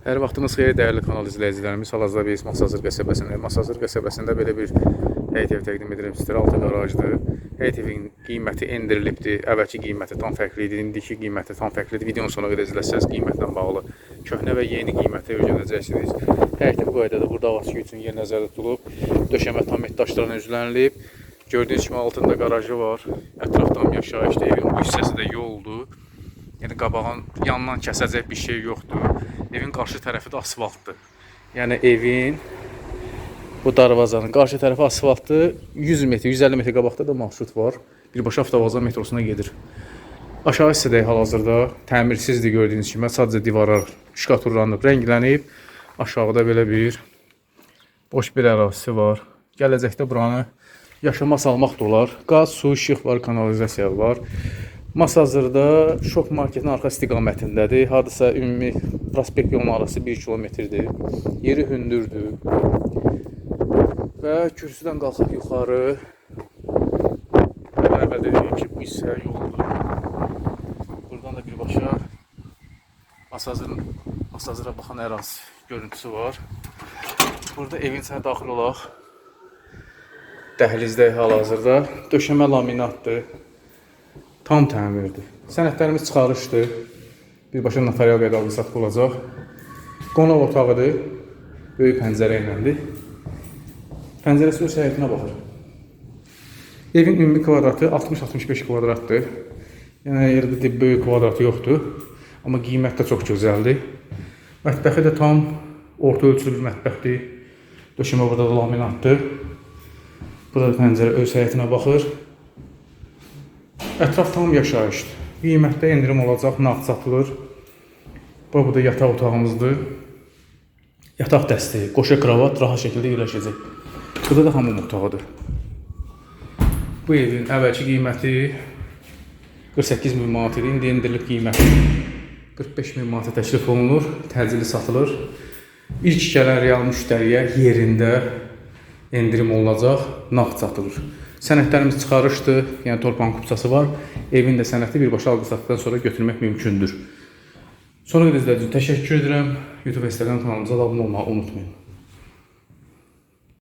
Hər vaxtınız xeyir dəyərli kanal izləyicilərimiz. Hal-hazırda Masazır qəsəbəsindəyik. Masazır qəsəbəsində belə bir ev təqdim edirəm sizlərə. Altı qarajdır. Evin qiyməti endirilibdir. Əvvəlki qiyməti tam fərqli idi. İndiki qiyməti tam fərqlidir. Videonun sonuna qədər izləsəz qiymətlə bağlı köhnə və yeni qiyməti öyrənəcəksiniz. Həyət ev qaydada burada ağac üçün yer nəzərdə tutulub. Döşəmə tam et daşlarla üzlənilib. Gördüyünüz kimi altında qarajı var. Ətrafdan yaşayışdır. Evin bu hissəsi də yoldur. Yəni qabağın yandan kəsəcək bir şey yoxdur. Evin qarşı tərəfi də asfaltdır. Yəni evin bu darvazanın qarşı tərəfi asfaltdır. 100 metr, 150 metr qabaqda da marşrut var. Birbaşa avtovağzal metrosuna gedir. Aşağı hissədə hal-hazırda təmirsizdir gördüyünüz kimi. Sadəcə divarlar şkaturlanıb, rənglənib. Aşağıda belə bir boş bir ərazisi var. Gələcəkdə buranı yaşama salmaq da olar. Qaz, su, işıq var, kanalizasiya var. Mas hazırda şok marketin arxa istiqamətindədir. Hardasa ümumi prospekt yolunun arası 1 kilometrdir. Yeri hündürdür. Və kürsüdən qalxaq yuxarı. Əvvəl dediyim ki, bu hissə yoldur. Buradan da birbaşa Masazırın Masazıra baxan ərazi görüntüsü var. Burada evin içinə daxil olaq. Dəhlizdə hal-hazırda döşəmə laminatdır. Tam təmirdir. Sənədlərimiz çıxarışdır. Birbaşa notarial qaydada satıb olacaq. Qonaq otağıdır. Böyük pəncərə iləndir. Pəncərəsi öz həyətinə baxır. Evin ümumi kvadratı 60-65 kvadratdır. Yəni yerdə də böyük kvadratı yoxdur. Amma qiymət də çox gözəldir. Mətbəxi də tam orta ölçülü bir mətbəxdir. Döşəmə burada da laminatdır. Burada da pəncərə öz həyətinə baxır. Ətraf tam yaşayışdır. Qiymətdə endirim olacaq, nağd satılır. Bu bu da yataq otağımızdır. Yataq dəstəyi, qoşa kravat rahat şəkildə yerləşəcək. Burada da hamam otağıdır. Bu evin əvvəlki qiyməti 48 min manat idi. İndi endirilib qiyməti 45 min manata təklif olunur, təcili satılır. İlk gələn real müştəriyə yerində endirim olunacaq, nağd satılır. Sənədlərimiz çıxarışdır, yəni torpağın kupçası var. Evin də sənədi birbaşa alqı satdıqdan sonra götürmək mümkündür. Sonra izlədiyiniz üçün təşəkkür edirəm. YouTube Instagram kanalımıza abunə olmağı unutmayın.